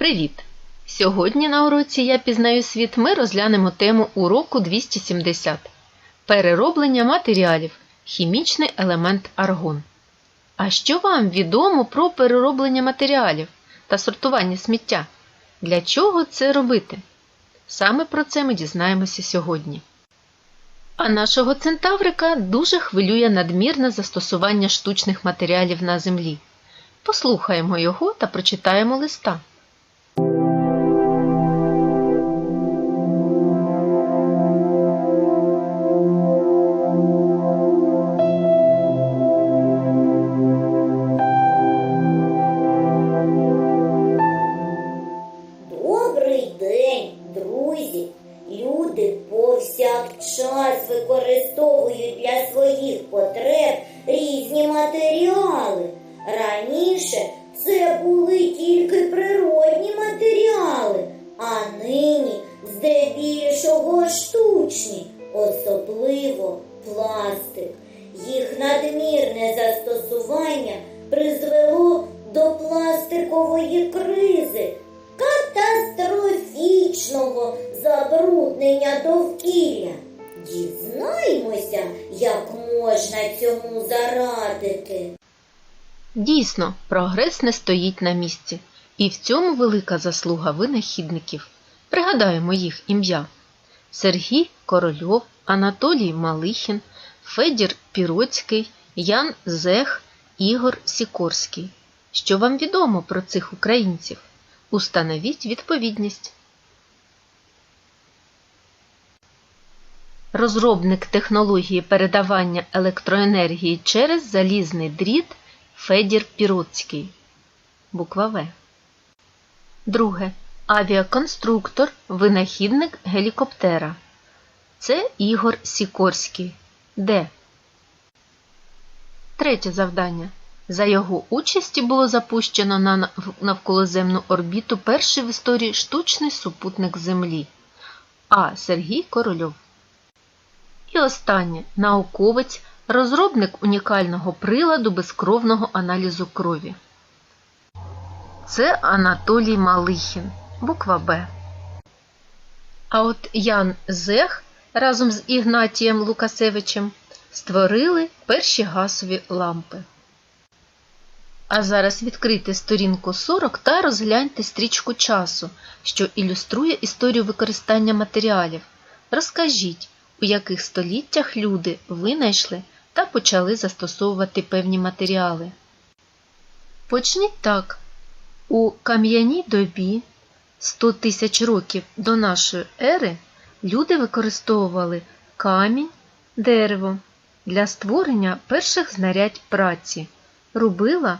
Привіт! Сьогодні на уроці Я пізнаю світ ми розглянемо тему уроку 270 Перероблення матеріалів. Хімічний елемент аргон. А що вам відомо про перероблення матеріалів та сортування сміття? Для чого це робити? Саме про це ми дізнаємося сьогодні. А нашого центаврика дуже хвилює надмірне застосування штучних матеріалів на землі. Послухаємо його та прочитаємо листа. Потреб різні матеріали. Цьому зарадити. Дійсно, прогрес не стоїть на місці, і в цьому велика заслуга винахідників. Пригадаємо їх ім'я: Сергій Корольов, Анатолій Малихін, Федір Піроцький, Ян Зех, Ігор Сікорський. Що вам відомо про цих українців? Установіть відповідність. Розробник технології передавання електроенергії через залізний дріт Федір Піроцький. Буква В. Друге. Авіаконструктор, винахідник гелікоптера. Це Ігор Сікорський. Д. Третє завдання. За його участі було запущено на навколоземну орбіту перший в історії штучний супутник Землі. А. Сергій Корольов. І останнє науковець, розробник унікального приладу безкровного аналізу крові. Це Анатолій Малихін, буква Б. А от Ян Зех разом з Ігнатієм Лукасевичем створили перші газові лампи. А зараз відкрийте сторінку 40 та розгляньте стрічку часу, що ілюструє історію використання матеріалів. Розкажіть, у яких століттях люди винайшли та почали застосовувати певні матеріали. Почніть так. У кам'яній добі 100 тисяч років до нашої ери люди використовували камінь, дерево для створення перших знарядь праці, рубила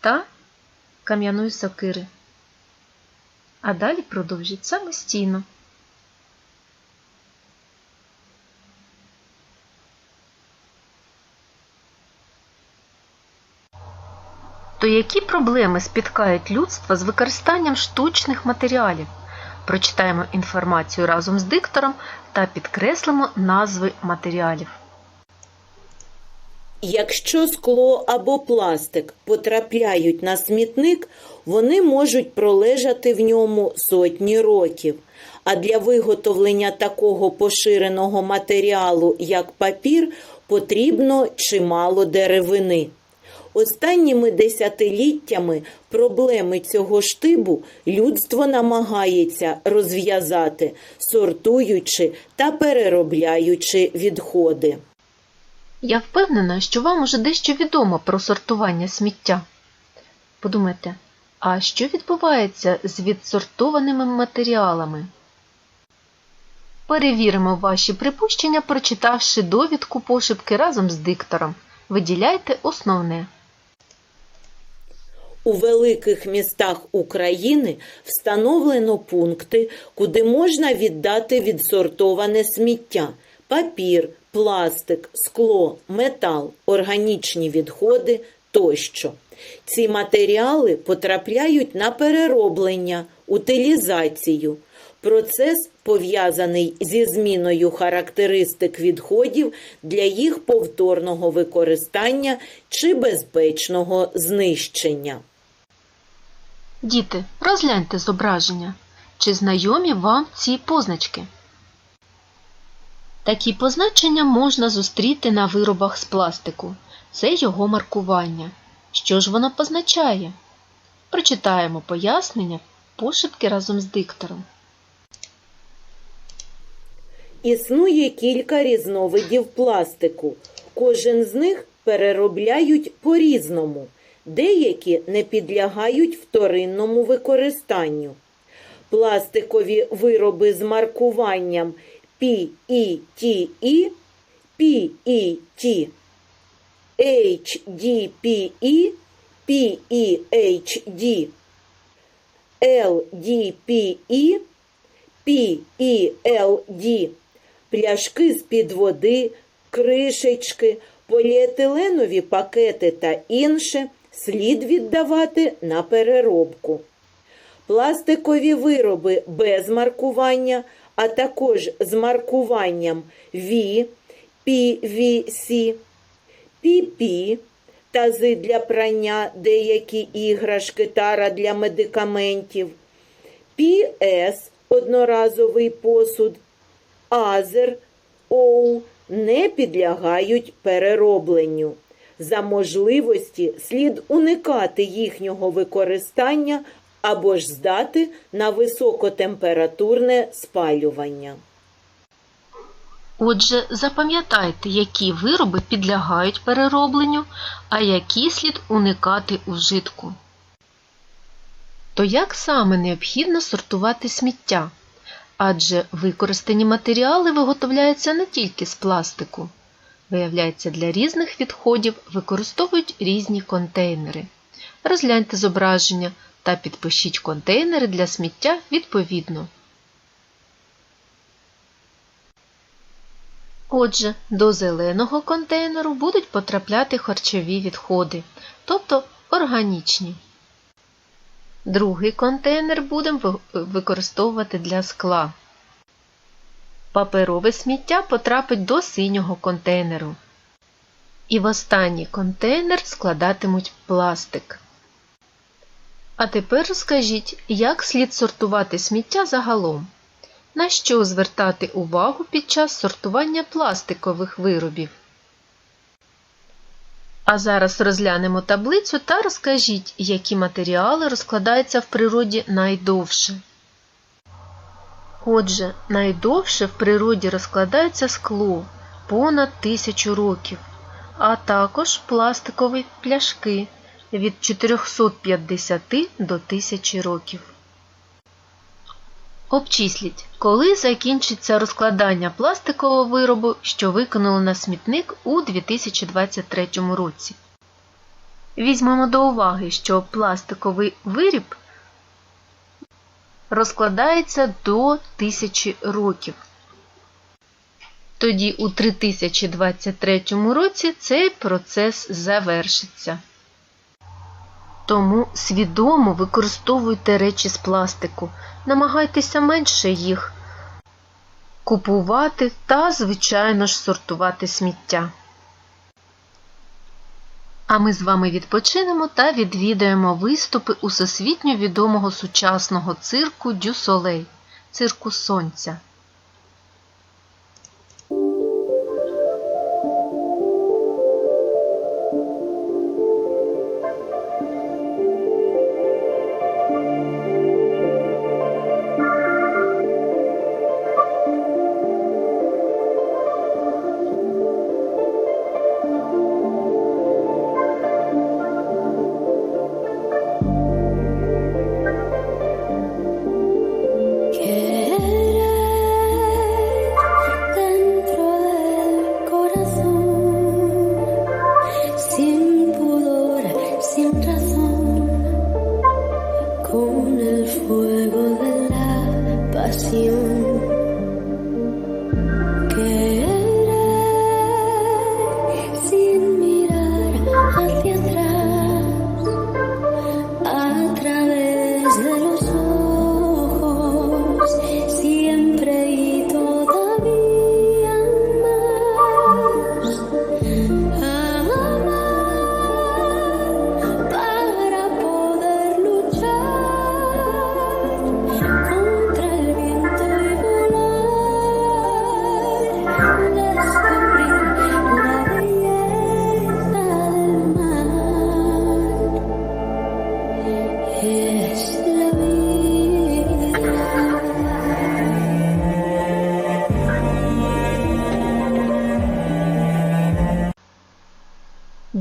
та кам'яної сокири. А далі продовжіть самостійно. Які проблеми спіткають людство з використанням штучних матеріалів? Прочитаємо інформацію разом з диктором та підкреслимо назви матеріалів. Якщо скло або пластик потрапляють на смітник, вони можуть пролежати в ньому сотні років. А для виготовлення такого поширеного матеріалу, як папір, потрібно чимало деревини. Останніми десятиліттями проблеми цього штибу людство намагається розв'язати, сортуючи та переробляючи відходи. Я впевнена, що вам уже дещо відомо про сортування сміття. Подумайте, а що відбувається з відсортованими матеріалами? Перевіримо ваші припущення, прочитавши довідку пошепки разом з диктором. Виділяйте основне. У великих містах України встановлено пункти, куди можна віддати відсортоване сміття: папір, пластик, скло, метал, органічні відходи тощо. Ці матеріали потрапляють на перероблення, утилізацію. Процес пов'язаний зі зміною характеристик відходів для їх повторного використання чи безпечного знищення. Діти, розгляньте зображення. Чи знайомі вам ці позначки? Такі позначення можна зустріти на виробах з пластику. Це його маркування. Що ж воно позначає? Прочитаємо пояснення пошепки разом з диктором. Існує кілька різновидів пластику. Кожен з них переробляють по-різному. Деякі не підлягають вторинному використанню. Пластикові вироби з маркуванням PETE, PET, HDPE, PEHD, LDPE, PELD, пляшки з-під води, кришечки, поліетиленові пакети та інше слід віддавати на переробку. Пластикові вироби без маркування, а також з маркуванням V, PVC, PP, тази для прання, деякі іграшки, тара для медикаментів, PS – одноразовий посуд, Азер, ОУ не підлягають переробленню. За можливості слід уникати їхнього використання або ж здати на високотемпературне спалювання. Отже, запам'ятайте, які вироби підлягають переробленню, а які слід уникати ужитку. То як саме необхідно сортувати сміття? Адже використані матеріали виготовляються не тільки з пластику. Виявляється, для різних відходів використовують різні контейнери. Розгляньте зображення та підпишіть контейнери для сміття відповідно. Отже, до зеленого контейнеру будуть потрапляти харчові відходи, тобто органічні. Другий контейнер будемо використовувати для скла. Паперове сміття потрапить до синього контейнеру. І в останній контейнер складатимуть пластик. А тепер розкажіть, як слід сортувати сміття загалом? На що звертати увагу під час сортування пластикових виробів? А зараз розглянемо таблицю та розкажіть, які матеріали розкладаються в природі найдовше. Отже, найдовше в природі розкладається скло понад тисячу років, а також пластикові пляшки від 450 до 1000 років. Обчисліть, коли закінчиться розкладання пластикового виробу, що викинули на смітник у 2023 році. Візьмемо до уваги, що пластиковий виріб розкладається до 1000 років. Тоді у 3023 році цей процес завершиться. Тому свідомо використовуйте речі з пластику, намагайтеся менше їх купувати та, звичайно ж, сортувати сміття. А ми з вами відпочинемо та відвідаємо виступи усесвітньо відомого сучасного цирку Дю Солей цирку Сонця. Pasión.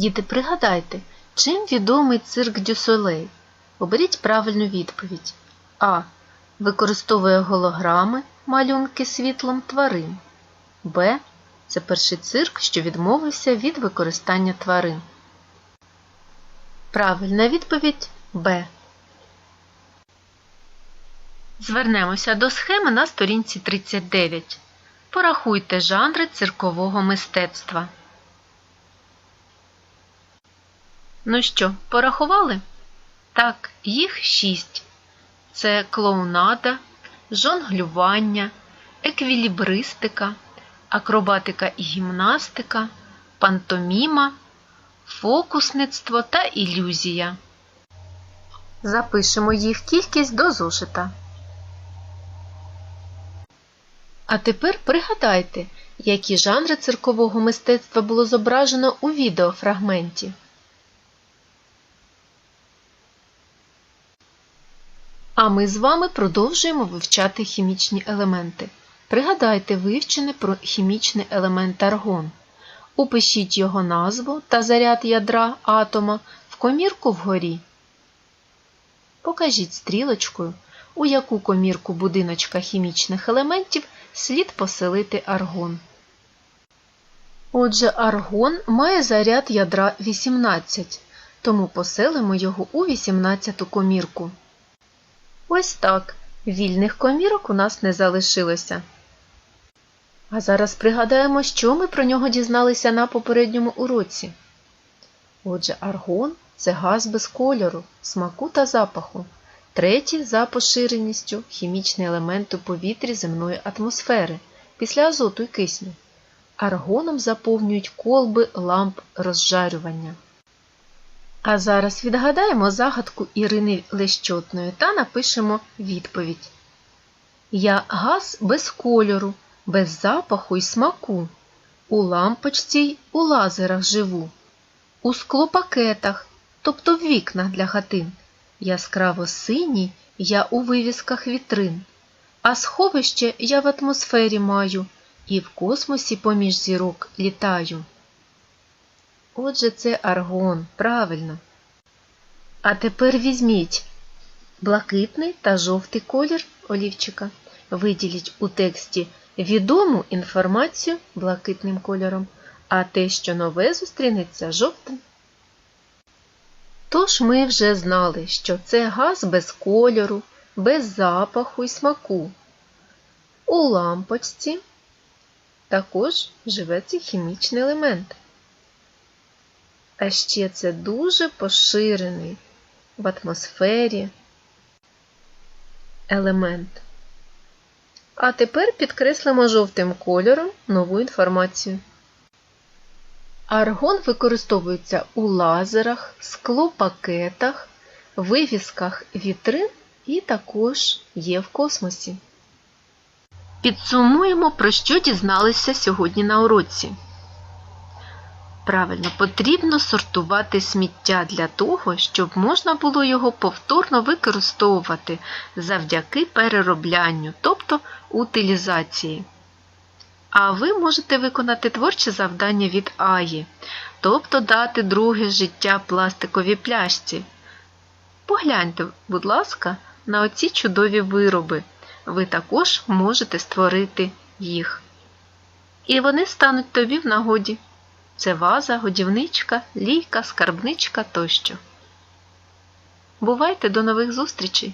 Діти, пригадайте, чим відомий цирк Дю Солей? Оберіть правильну відповідь. А. Використовує голограми, малюнки світлом тварин. Б. Це перший цирк, що відмовився від використання тварин. Правильна відповідь Б. Звернемося до схеми на сторінці 39. Порахуйте жанри циркового мистецтва. Ну що, порахували? Так, їх шість. Це клоунада, жонглювання, еквілібристика, акробатика і гімнастика, пантоміма, фокусництво та ілюзія. Запишемо їх кількість до зошита. А тепер пригадайте, які жанри циркового мистецтва було зображено у відеофрагменті. А ми з вами продовжуємо вивчати хімічні елементи. Пригадайте вивчене про хімічний елемент аргон. Упишіть його назву та заряд ядра атома в комірку вгорі. Покажіть стрілочкою, у яку комірку будиночка хімічних елементів слід поселити аргон. Отже, аргон має заряд ядра 18, тому поселимо його у 18 комірку. Ось так. Вільних комірок у нас не залишилося. А зараз пригадаємо, що ми про нього дізналися на попередньому уроці. Отже, аргон це газ без кольору, смаку та запаху. Третій за поширеністю хімічний елемент у повітрі земної атмосфери після азоту і кисню. Аргоном заповнюють колби ламп розжарювання. А зараз відгадаємо загадку Ірини Лещотної та напишемо відповідь. Я газ без кольору, без запаху й смаку. У лампочці й у лазерах живу, у склопакетах, тобто в вікнах для хатин. Яскраво синій я у вивісках вітрин, а сховище я в атмосфері маю і в космосі поміж зірок літаю. Отже, це аргон, правильно. А тепер візьміть блакитний та жовтий колір олівчика. Виділіть у тексті відому інформацію блакитним кольором, а те, що нове зустрінеться жовтим. Тож ми вже знали, що це газ без кольору, без запаху і смаку. У лампочці також живе цей хімічний елемент. А ще це дуже поширений в атмосфері елемент. А тепер підкреслимо жовтим кольором нову інформацію. Аргон використовується у лазерах, склопакетах, вивісках вітрин і також є в космосі. Підсумуємо, про що дізналися сьогодні на уроці. Правильно, потрібно сортувати сміття для того, щоб можна було його повторно використовувати завдяки перероблянню, тобто утилізації. А ви можете виконати творче завдання від Аї, тобто дати друге життя пластиковій пляшці. Погляньте, будь ласка, на оці чудові вироби. Ви також можете створити їх. І вони стануть тобі в нагоді. Це ваза, годівничка, лійка, скарбничка тощо. Бувайте до нових зустрічей!